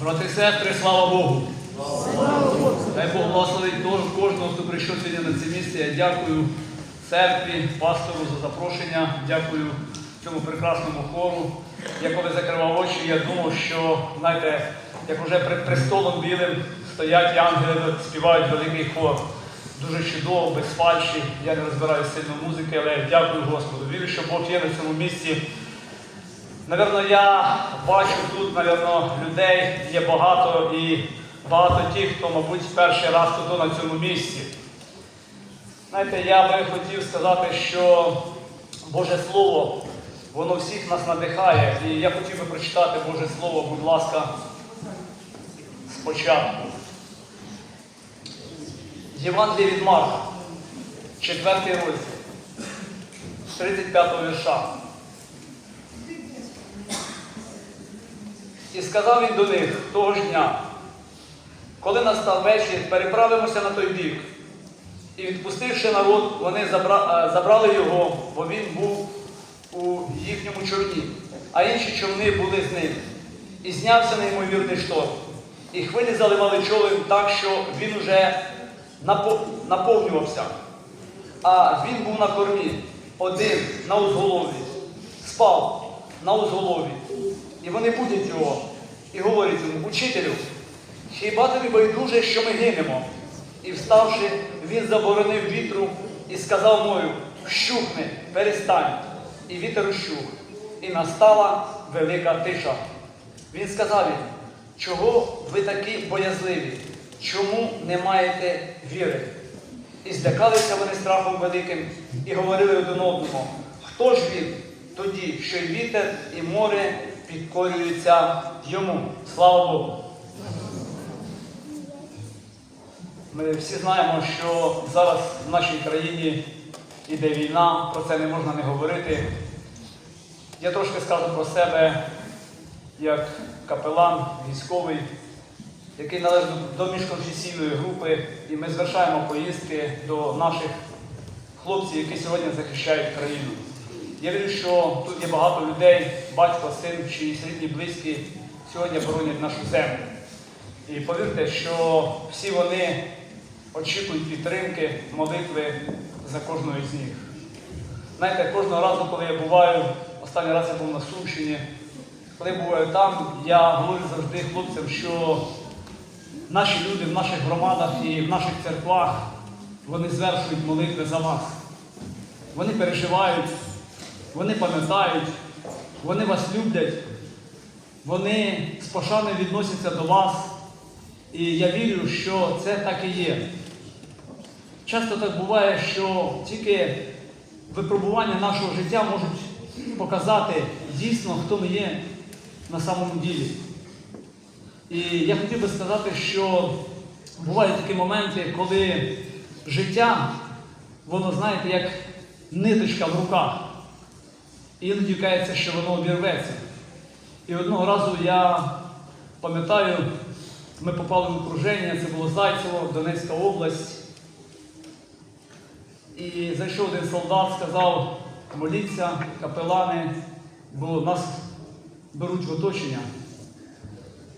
Брати і сестри, слава Богу! Дай Бог благословить кожного, хто прийшов сьогодні на це місце. Я дякую церкві, пастору за запрошення, дякую цьому прекрасному хору. Я коли закривав очі, я думав, що, знаєте, як вже перед престолом білим стоять ангели, співають великий хор. Дуже чудово, без фальші. Я не розбираюся сильно музики, але дякую Господу. Вірю, що Бог є на цьому місці. Наверно, я бачу тут, наверно, людей є багато і багато тих, хто, мабуть, перший раз тут на цьому місці. Знаєте, я би хотів сказати, що Боже Слово, воно всіх нас надихає. І я хотів би прочитати Боже Слово, будь ласка, спочатку. Євангеліє від Марка, 4 розділ, 35 вірша. І сказав він до них того ж дня, коли настав вечір, переправимося на той бік. І відпустивши народ, вони е, забрали його, бо він був у їхньому човні, а інші човни були з ним. І знявся неймовірний шторм. І хвилі заливали човен так, що він уже наповнювався. А він був на кормі, один на узголов'ї, спав на узголов'ї. І вони будять його і говорять йому, учителю, хіба тобі байдуже, що ми гинемо? І вставши, він заборонив вітру і сказав мою, вщухни, перестань. І вітер ущух. І настала велика тиша. Він сказав їм, чого ви такі боязливі? Чому не маєте віри? І злякалися вони страхом великим і говорили один одному, хто ж він тоді, що й вітер, і море підкорюються йому. Слава Богу! Ми всі знаємо, що зараз в нашій країні йде війна, про це не можна не говорити. Я трошки скажу про себе як капелан військовий, який належить до міжконфесійної групи, і ми звершаємо поїздки до наших хлопців, які сьогодні захищають країну. Я вірю, що тут є багато людей, батько, син, чиїсь рідні, близькі сьогодні боронять нашу землю. І повірте, що всі вони очікують підтримки, молитви за кожного з них. Знаєте, кожного разу, коли я буваю, останній раз я був на Сумщині, коли я буваю там, я говорю завжди хлопцям, що наші люди в наших громадах і в наших церквах, вони звершують молитви за вас. Вони переживають, вони пам'ятають, вони вас люблять, вони з пошаною відносяться до вас. І я вірю, що це так і є. Часто так буває, що тільки випробування нашого життя можуть показати дійсно, хто ми є на самому ділі. І я хотів би сказати, що бувають такі моменти, коли життя, воно, знаєте, як ниточка в руках. Іноді кається, що воно обірветься. І одного разу я пам'ятаю, ми попали в окруження, це було Зайцево, Донецька область. І зайшов один солдат, сказав, моліться, капелани, бо нас беруть в оточення.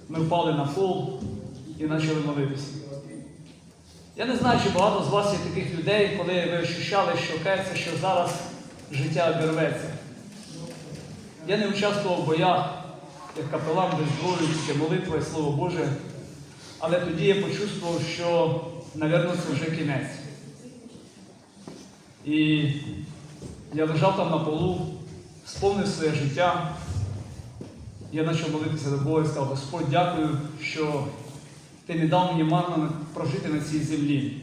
Ми впали на пол і почали молитися. Я не знаю, чи багато з вас є таких людей, коли ви ощущали, що кається, що зараз життя обірветься. Я не участвував в боях, як капелан без зброї, тільки молитва і Слово Боже. Але тоді я почувствував, що, напевно, це вже кінець. І я лежав там на полу, сповнив своє життя. Я почав молитися до Бога і сказав, Господь, дякую, що ти не дав мені марно прожити на цій землі.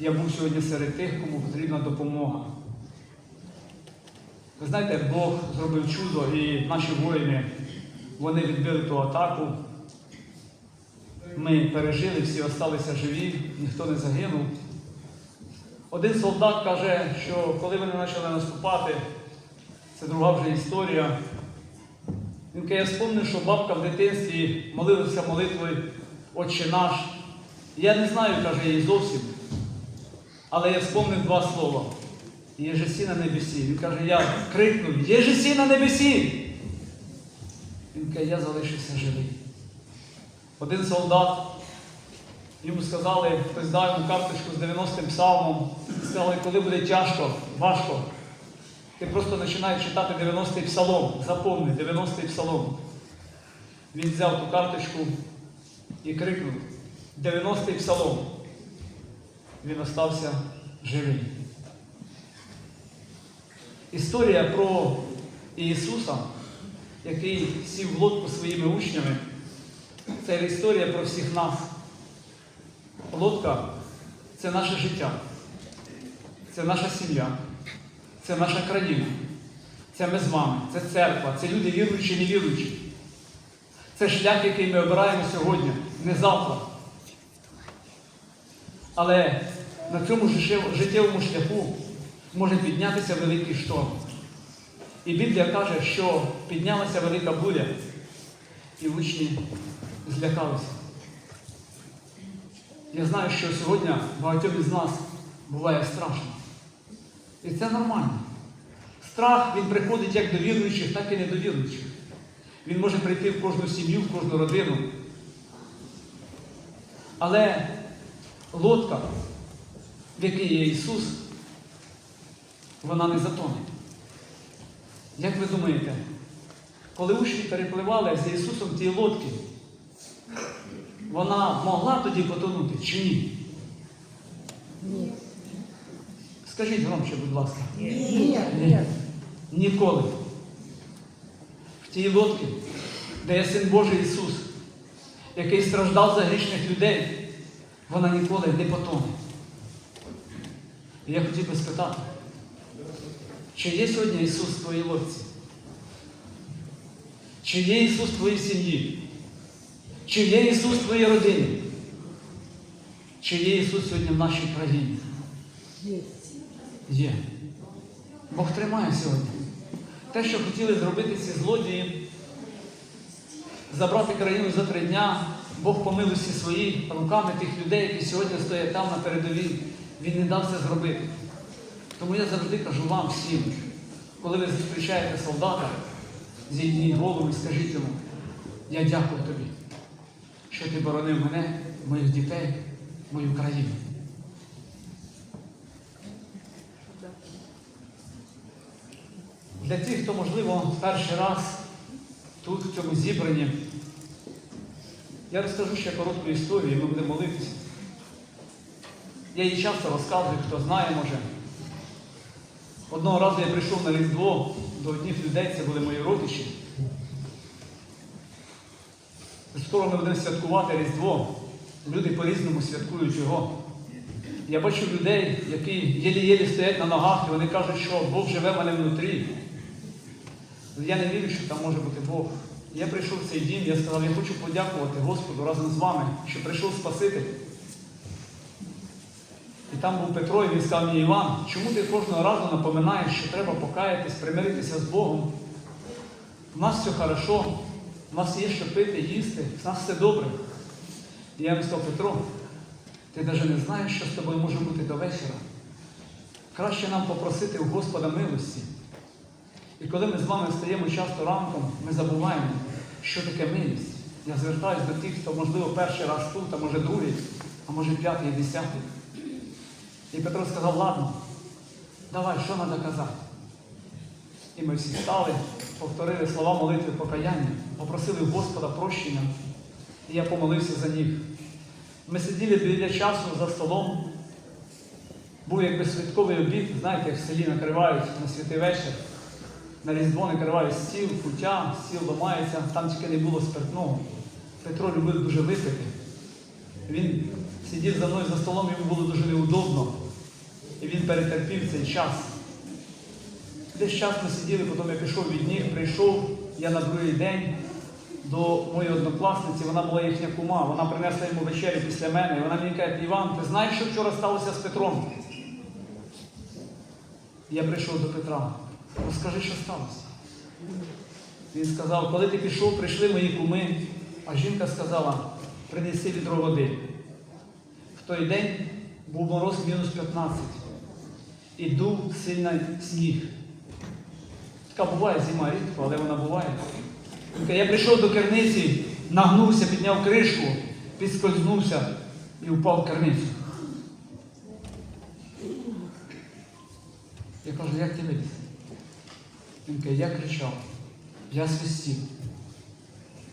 Я був сьогодні серед тих, кому потрібна допомога. Ви знаєте, Бог зробив чудо, і наші воїни вони відбили ту атаку. Ми пережили, всі залишилися живі, ніхто не загинув. Один солдат каже, що коли вони почали наступати, це друга вже історія. Він каже, я вспомнив, що бабка в дитинстві молилася молитвою Отче наш. Я не знаю, каже, її зовсім. Але я вспомнив два слова. Єжесі на небесі. Він каже, я крикнув, Єжесі на небесі. Він каже, я залишився живий. Один солдат, йому сказали, хтось дав йому карточку з 90-м псалмом, сказали, коли буде тяжко, важко, ти просто починаєш читати 90-й псалом, запомни 90-й псалом. Він взяв ту карточку і крикнув 90-й псалом. Він остався живий. Історія про Ісуса, який сів в лодку своїми учнями, це історія про всіх нас. Лодка це наше життя, це наша сім'я, це наша країна, це ми з вами, це церква, це люди віруючі невіруючі. Це шлях, який ми обираємо сьогодні, не завтра. Але на цьому життєвому шляху може піднятися великий шторм. І Біблія каже, що піднялася велика буря, і учні злякалися. Я знаю, що сьогодні багатьом із нас буває страшно. І це нормально. Страх він приходить як до віруючих, так і недовіруючих. Він може прийти в кожну сім'ю, в кожну родину. Але лодка, в якій є Ісус, вона не затоне. Як ви думаєте, коли учні перепливали з Ісусом в тій лодці, вона могла тоді потонути чи ні? Ні. Скажіть громче, будь ласка. Ні. Ні. Ніколи. В тій лодці, де є Син Божий Ісус, який страждав за грішних людей, вона ніколи не потоне. І я хотів би спитати, чи є сьогодні Ісус в твоїй лодці? Чи є Ісус в твоїй сім'ї? Чи є Ісус в твоїй родині? Чи є Ісус сьогодні в нашій країні? Є. Бог тримає сьогодні. Те, що хотіли зробити ці злодії, забрати країну за три дня, Бог по милості своїй руками тих людей, які сьогодні стоять там на передовій, Він не дав це зробити. Тому я завжди кажу вам всім, коли ви зустрічаєте солдата, зійдіть голову і скажіть йому, я дякую тобі, що ти боронив мене, моїх дітей, мою країну. Для тих, хто, можливо, перший раз тут, в цьому зібранні, я розкажу ще коротку історію, ми будемо молитися. Я її часто розказую, хто знає, може. Одного разу я прийшов на Різдво до одних людей, це були мої родичі. Скоро ми будемо святкувати Різдво. Люди по-різному святкують його. Я бачу людей, які єлі-єлі стоять на ногах, і вони кажуть, що Бог живе в мене внутрі. Я не вірю, що там може бути Бог. Я прийшов в цей дім, я сказав, я хочу подякувати Господу разом з вами, що прийшов Спаситель. Там був Петро, і він сказав мені, Іван, чому ти кожного разу напоминаєш, що треба покаятись, примиритися з Богом? У нас все хорошо, у нас є що пити, їсти, у нас все добре. І я йому сказав, Петро, ти навіть не знаєш, що з тобою може бути до вечора. Краще нам попросити у Господа милості. І коли ми з вами встаємо часто ранком, ми забуваємо, що таке милість. Я звертаюся до тих, хто, можливо, перший раз тут, а може другий, а може п'ятий, десятий. І Петро сказав, ладно, давай, що треба казати? І ми всі стали, повторили слова молитви покаяння, попросили Господа прощення, і я помолився за них. Ми сиділи біля часу за столом. Був якби святковий обід, знаєте, як в селі накривають на святий вечір. На Різдво накривають стіл, кутя, стіл ламається, там тільки не було спиртного. Петро любив дуже випити. Він сидів за мною за столом, йому було дуже неудобно. І він перетерпів цей час. Десь час ми сиділи, потім я пішов від них, прийшов я на другий день до моєї однокласниці, вона була їхня кума, вона принесла йому вечерю після мене. І вона мені каже, Іван, ти знаєш, що вчора сталося з Петром? Я прийшов до Петра. Розкажи, що сталося. Він сказав, коли ти пішов, прийшли мої куми, а жінка сказала, принеси відро води. В той день був мороз мінус 15 і дув сильний сніг. Така буває зима рідко, але вона буває. Я прийшов до керниці, нагнувся, підняв кришку, підскользнувся і впав в керницю. Я кажу, як ти виліз? Він каже, я кричав, я свистів,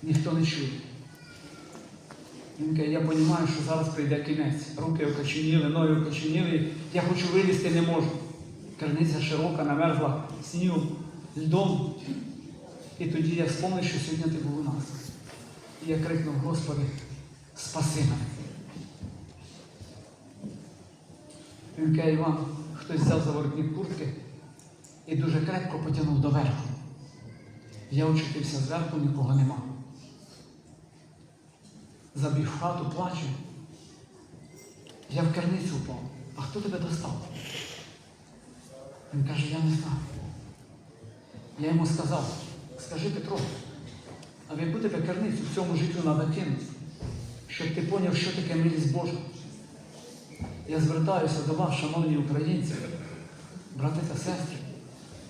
ніхто не чує. Він каже, я розумію, що зараз прийде кінець. Руки окоченіли, ноги окоченіли, я хочу вилізти, не можу. Керниця широка, намерзла снігом, льдом. І тоді я вспомнив, що сьогодні ти був у нас. І я крикнув, Господи, спаси мене. Він каже, Іван, хтось взяв за воротник куртки і дуже крепко потягнув доверху. Я очутився зверху, нікого нема. Забіг в хату, плачу. Я в керницю впав. А хто тебе достав? Він каже, я не знаю. Я йому сказав, скажи Петро, а в яку тебе керницю в цьому життю треба кинути, щоб ти поняв, що таке милість Божа. Я звертаюся до вас, шановні українці, брати та сестри.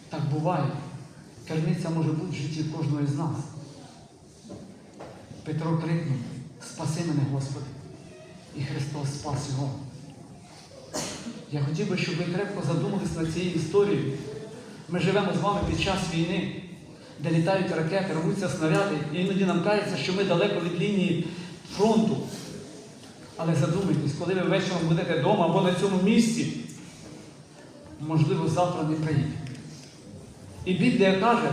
Так буває. Керниця може бути в житті кожного із нас. Петро крикнув, спаси мене, Господи. І Христос спас його. Я хотів би, щоб ви крепко задумались над цією історією. Ми живемо з вами під час війни, де літають ракети, рвуться снаряди, і іноді нам кажеться, що ми далеко від лінії фронту. Але задумайтесь, коли ви ввечері будете вдома або на цьому місці, можливо, завтра не приїде. І Біблія каже,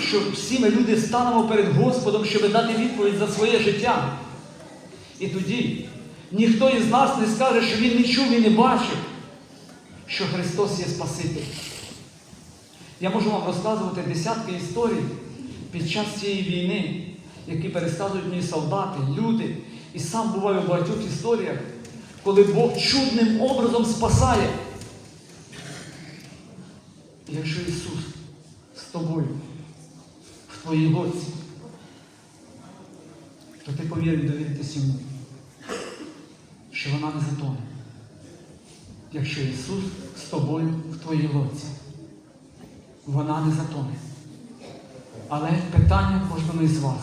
що всі ми люди станемо перед Господом, щоб дати відповідь за своє життя. І тоді ніхто із нас не скаже, що він не чув і не бачив, що Христос є Спаситель. Я можу вам розказувати десятки історій під час цієї війни, які пересказують мені солдати, люди. І сам буваю в багатьох історіях, коли Бог чудним образом спасає. Якщо Ісус з тобою в твоїй лодці, то ти повірив довіритись йому, що вона не затоне. Якщо Ісус з тобою в твоїй лодці, вона не затоне. Але питання кожному із вас.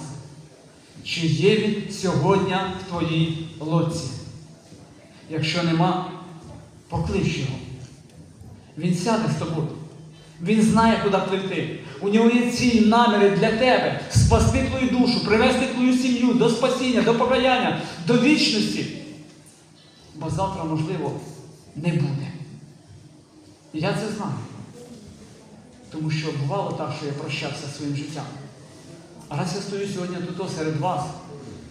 Чи є він сьогодні в твоїй лодці? Якщо нема, поклич його. Він сяде з тобою. Він знає, куди пливти. У нього є ціль наміри для тебе спасти твою душу, привести твою сім'ю до спасіння, до покаяння, до вічності. Бо завтра, можливо, не буде. І я це знаю. Тому що бувало так, що я прощався своїм життям. А раз я стою сьогодні тут серед вас,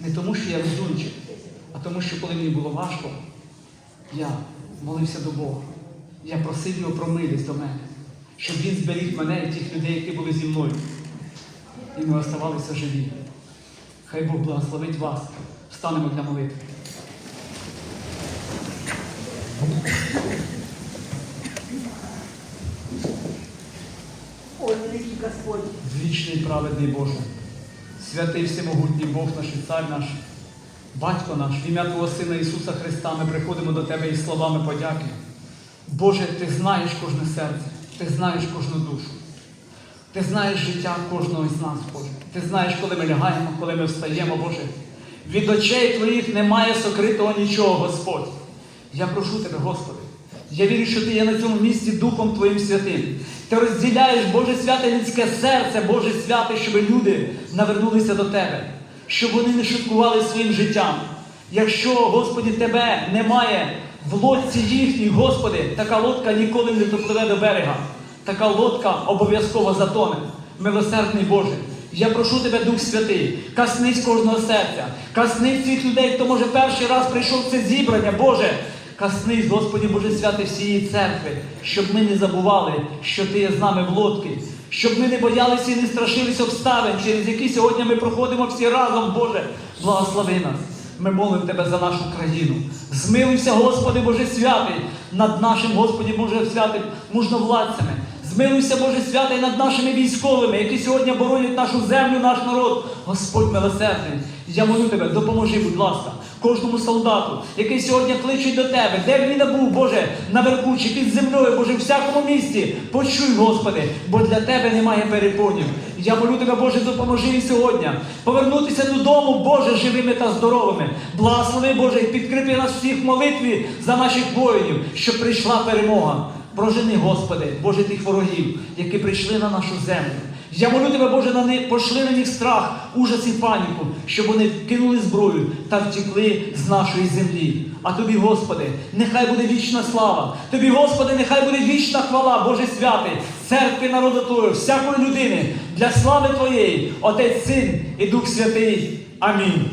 не тому, що я везунчик, а тому, що коли мені було важко, я молився до Бога. Я просив його про милість до мене, щоб він зберіг мене і тих людей, які були зі мною. І ми оставалися живі. Хай Бог благословить вас. Встанемо для молитви. Ой, великий Господь. Вічний праведний Боже, святий всемогутній Бог наш і цар наш, Батько наш, в ім'я Твого Сина Ісуса Христа, ми приходимо до Тебе із словами подяки. Боже, Ти знаєш кожне серце, Ти знаєш кожну душу. Ти знаєш життя кожного із нас, Боже. Ти знаєш, коли ми лягаємо, коли ми встаємо, Боже. Від очей Твоїх немає сокритого нічого, Господь. Я прошу Тебе, Господи. Я вірю, що Ти є на цьому місці Духом Твоїм святим. Ти розділяєш Боже святе людське серце, Боже святе, щоб люди навернулися до Тебе, щоб вони не шуткували своїм життям. Якщо, Господі, Тебе немає в лодці їхній, Господи, така лодка ніколи не допливе до берега. Така лодка обов'язково затоне. Милосердний Боже. Я прошу тебе, Дух Святий, каснись кожного серця, каснись цих людей, хто може перший раз прийшов в це зібрання, Боже. Каснись, Господі Боже святий, всієї церкви, щоб ми не забували, що Ти є з нами в лодці, щоб ми не боялися і не страшилися обставин, через які сьогодні ми проходимо всі разом, Боже. Благослови нас. Ми молимо Тебе за нашу країну. Змилуйся, Господи Боже святий, над нашим Господі Боже святим мужновладцями. Змилуйся, Боже святий, над нашими військовими, які сьогодні боронять нашу землю, наш народ. Господь милосердний. Я молю тебе, допоможи, будь ласка, кожному солдату, який сьогодні кличе до тебе, де б він не був, Боже, наверху чи під землею, Боже, в всякому місці. Почуй, Господи, бо для тебе немає перепонів. Я молю тебе, Боже, допоможи і сьогодні повернутися додому, Боже, живими та здоровими. Благослови, Боже, і підкріпи нас всіх в молитві за наших воїнів, щоб прийшла перемога. Прожени, Господи, Боже, тих ворогів, які прийшли на нашу землю. Я молю тебе, Боже, на них, пошли на них страх, ужас і паніку, щоб вони кинули зброю та втекли з нашої землі. А тобі, Господи, нехай буде вічна слава. Тобі, Господи, нехай буде вічна хвала, Боже святий, церкви народу Твою, всякої людини, для слави Твоєї, Отець, Син і Дух Святий. Амінь.